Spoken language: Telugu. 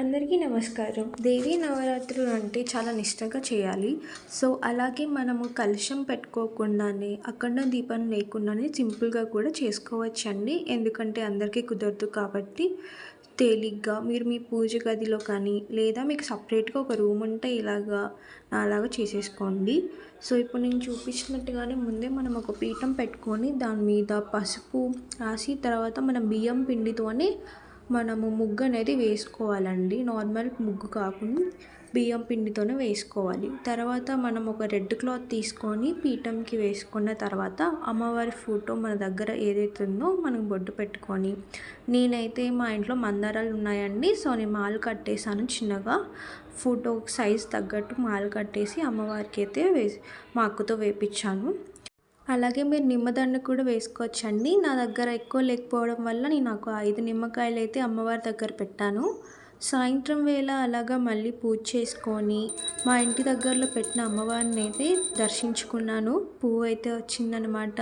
అందరికీ నమస్కారం. దేవీ నవరాత్రులు అంటే చాలా నిష్టగా చేయాలి. సో అలాగే మనము కలుషం పెట్టుకోకుండానే అఖండ దీపం లేకుండానే సింపుల్గా కూడా చేసుకోవచ్చండి. ఎందుకంటే అందరికీ కుదరదు కాబట్టి తేలిగ్గా మీరు మీ పూజ గదిలో కానీ లేదా మీకు సపరేట్గా ఒక రూమ్ ఉంటే ఇలాగా నాలాగా చేసేసుకోండి. సో ఇప్పుడు నేను చూపించినట్టుగానే ముందే మనం ఒక పీఠం పెట్టుకొని దాని మీద పసుపు రాసి తర్వాత మనం బియ్యం పిండితోనే మనము ముగ్గు అనేది వేసుకోవాలండి. నార్మల్ ముగ్గు కాకుండా బియ్యం పిండితోనే వేసుకోవాలి. తర్వాత మనం ఒక రెడ్ క్లాత్ తీసుకొని పీఠంకి వేసుకున్న తర్వాత అమ్మవారి ఫోటో మన దగ్గర ఏదైతే ఉందో మనం బొడ్డు పెట్టుకొని నేనైతే మా ఇంట్లో మందారాలు ఉన్నాయండి. సో నేను మాలు కట్టేసాను చిన్నగా. ఫోటో సైజ్ తగ్గట్టు మాలు కట్టేసి అమ్మవారికి అయితే వేసి మా అక్కతో వేపించాను అలాగే మీరు నిమ్మదండ కూడా వేసుకోవచ్చండి. నా దగ్గర ఎక్కువ లేకపోవడం వల్ల నేను నాకు ఐదు నిమ్మకాయలు అయితే అమ్మవారి దగ్గర పెట్టాను. సాయంత్రం వేళ అలాగా మళ్ళీ పూజ చేసుకొని మా ఇంటి దగ్గరలో పెట్టిన అమ్మవారిని అయితే దర్శించుకున్నాను. పువ్వు అయితే వచ్చిందనమాట.